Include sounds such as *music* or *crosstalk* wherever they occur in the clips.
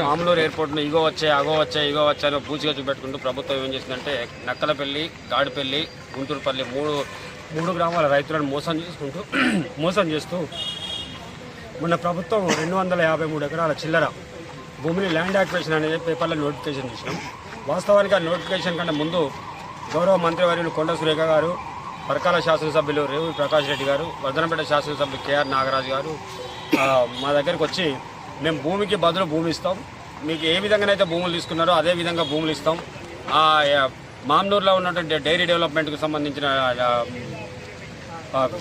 మామూలు ఎయిర్పోర్ట్ను ఇగో వచ్చే అగో వచ్చే ఇగో వచ్చే అని పూచిగా చూపెట్టుకుంటూ ప్రభుత్వం ఏం చేసిందంటే నక్కలపల్లి గాడిపల్లి గుంటూరుపల్లి మూడు మూడు గ్రామాల రైతులను మోసం చేసుకుంటూ *clears throat* మోసం చేస్తూ మొన్న ప్రభుత్వం రెండు వందల యాభై మూడు ఎకరాల చిల్లర భూమిని ల్యాండ్ యాక్విజిషన్ అనేది పేపర్లో నోటిఫికేషన్ చేసినాం వాస్తవానికి ఆ నోటిఫికేషన్ కంటే ముందు గౌరవ మంత్రివర్యులు కొండ సురేఖ గారు పరకాల శాసనసభ్యులు రేవు ప్రకాష్ రెడ్డి గారు వర్ధనపేట శాసనసభ్యులు కేఆర్ నాగరాజు గారు మా దగ్గరికి వచ్చి మేము భూమికి బదులు భూమి ఇస్తాం. మీకు ఏ విధంగానైతే భూములు తీసుకున్నారో అదే విధంగా భూములు ఇస్తాం. ఆ, ఉన్నటువంటి డైరీ డెవలప్మెంట్కి సంబంధించిన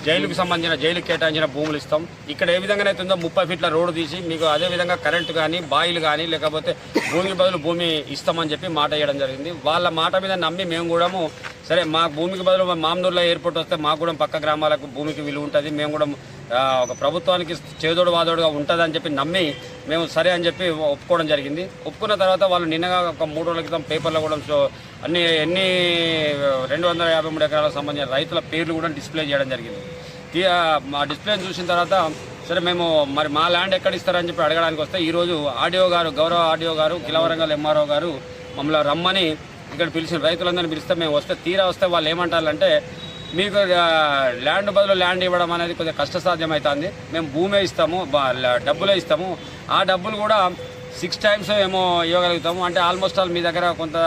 జైలుకు సంబంధించిన జైలుకి కేటాయించిన భూములు ఇస్తాం. ఇక్కడ ఏ విధంగానైతే ఉందో ముప్పై ఫీట్ల రోడ్డు తీసి మీకు అదే విధంగా కరెంటు కానీ బాయిలు కానీ లేకపోతే భూమికి బదులు భూమి ఇస్తామని చెప్పి మాట ఇవ్వడం జరిగింది. వాళ్ళ మాట మీద నమ్మి మేము కూడాము సరే మా భూమికి బదులు మామూరులో మామనూరులో ఎయిర్పోర్ట్ వస్తే మాకు కూడా పక్క గ్రామాలకు భూమికి విలువ ఉంటుంది. మేము కూడా ఒక ప్రభుత్వానికి చేదోడు వాదోడుగా ఉంటుందని చెప్పి నమ్మి మేము సరే అని చెప్పి ఒప్పుకోవడం జరిగింది. ఒప్పుకున్న తర్వాత వాళ్ళు నిన్నగా ఒక మూడు రోజుల క్రితం పేపర్లో కూడా షో అన్ని ఎన్ని రెండు వందల యాభై మూడు ఎకరాలకు సంబంధించిన రైతుల పేర్లు కూడా డిస్ప్లే చేయడం జరిగింది. మా డిస్ప్లేని చూసిన తర్వాత సరే మేము మరి మా ల్యాండ్ ఎక్కడ ఇస్తారని చెప్పి అడగడానికి వస్తే ఈరోజు ఆడియో గారు గౌరవ ఆడియో గారు కిలవరంగల్ ఎంఆర్ఓ గారు మమ్మల్ని రమ్మని ఇక్కడ పిలిచిన రైతులందరినీ పిలిస్తే మేము వస్తే తీరా వస్తే వాళ్ళు ఏమంటారంటే మీకు ల్యాండ్ బదులు ల్యాండ్ ఇవ్వడం అనేది కొద్దిగా కష్టసాధ్యం అవుతుంది మేము భూమే ఇస్తాము డబ్బులే ఇస్తాము. ఆ డబ్బులు కూడా సిక్స్ టైమ్స్ ఏమో ఇవ్వగలుగుతాము. అంటే ఆల్మోస్ట్ ఆల్ మీ దగ్గర కొంత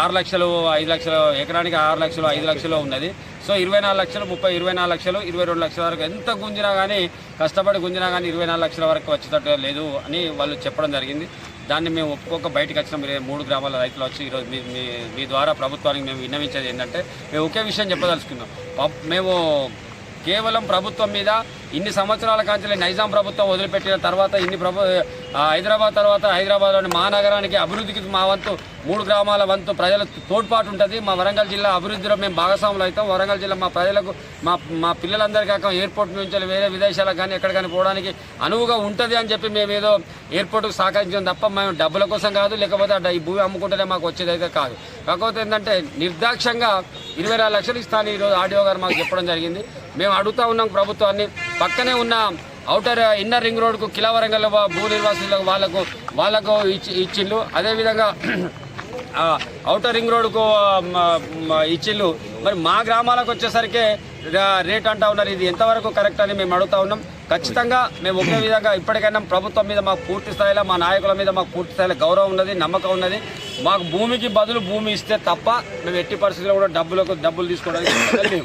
ఆరు లక్షలు ఐదు లక్షలు ఎకరానికి ఆరు లక్షలు ఐదు లక్షలు ఉన్నది. సో ఇరవై నాలుగు లక్షలు ముప్పై ఇరవై నాలుగు లక్షలు ఇరవై రెండు లక్షల వరకు ఎంత గుంజినా కానీ కష్టపడి గుంజినా కానీ ఇరవై నాలుగు లక్షల వరకు వచ్చేటట్టు లేదు అని వాళ్ళు చెప్పడం జరిగింది. దాన్ని మేము ఒప్పుకోక బయటకు వచ్చిన. మూడు గ్రామాల రైతులు వచ్చి ఈరోజు మీ మీ ద్వారా ప్రభుత్వానికి మేము విన్నవించేది ఏంటంటే మేము ఒకే విషయం చెప్పదలుచుకున్నాం. మేము కేవలం ప్రభుత్వం మీద ఇన్ని సంవత్సరాల కాంచెల్ని నైజాం ప్రభుత్వం వదిలిపెట్టిన తర్వాత ఇన్ని ప్రభు హైదరాబాద్ తర్వాత హైదరాబాద్లోని మహానగరానికి అభివృద్ధికి మా వంతు మూడు గ్రామాల వంతు ప్రజల తోడ్పాటు ఉంటుంది మా వరంగల్ జిల్లా అభివృద్ధిలో మేము భాగస్వాములు అవుతాం. వరంగల్ జిల్లా మా ప్రజలకు మా మా పిల్లలందరికీ కాక ఎయిర్పోర్ట్ నుంచి వేరే విదేశాలకు కానీ ఎక్కడ కానీ పోవడానికి అనువుగా ఉంటుంది అని చెప్పి మేము ఏదో ఎయిర్పోర్ట్కు సహకరించడం తప్ప మేము డబ్బుల కోసం కాదు. లేకపోతే ఆ ఈ భూమి అమ్ముకుంటేనే మాకు వచ్చేది అయితే కాదు. కాకపోతే ఏంటంటే నిర్దాక్ష్యంగా ఇరవై నాలుగు లక్షలు ఇస్తాను ఈరోజు ఆడియో గారు మాకు చెప్పడం జరిగింది. మేము అడుగుతూ ఉన్నాం ప్రభుత్వాన్ని. పక్కనే ఉన్న అవుటర్ ఇన్నర్ రింగ్ రోడ్కు కిలావరంగల్ భూ నిర్వాసులకు వాళ్ళకు వాళ్ళకు ఇచ్చి ఇచ్చిళ్ళు అదేవిధంగా అవుటర్ రింగ్ రోడ్కు ఇచ్చిళ్ళు మరి మా గ్రామాలకు వచ్చేసరికి రేట్ అంటా ఉన్నారు. ఇది ఎంతవరకు కరెక్ట్ అని మేము అడుగుతా ఉన్నాం. ఖచ్చితంగా మేము ఒకే విధంగా ఇప్పటికైనా ప్రభుత్వం మీద మాకు పూర్తి స్థాయిలో మా నాయకుల మీద మాకు పూర్తి స్థాయిలో గౌరవం ఉన్నది నమ్మకం ఉన్నది. మాకు భూమికి బదులు భూమి ఇస్తే తప్ప మేము ఎట్టి పరిస్థితుల్లో కూడా డబ్బులకు డబ్బులు తీసుకోవడానికి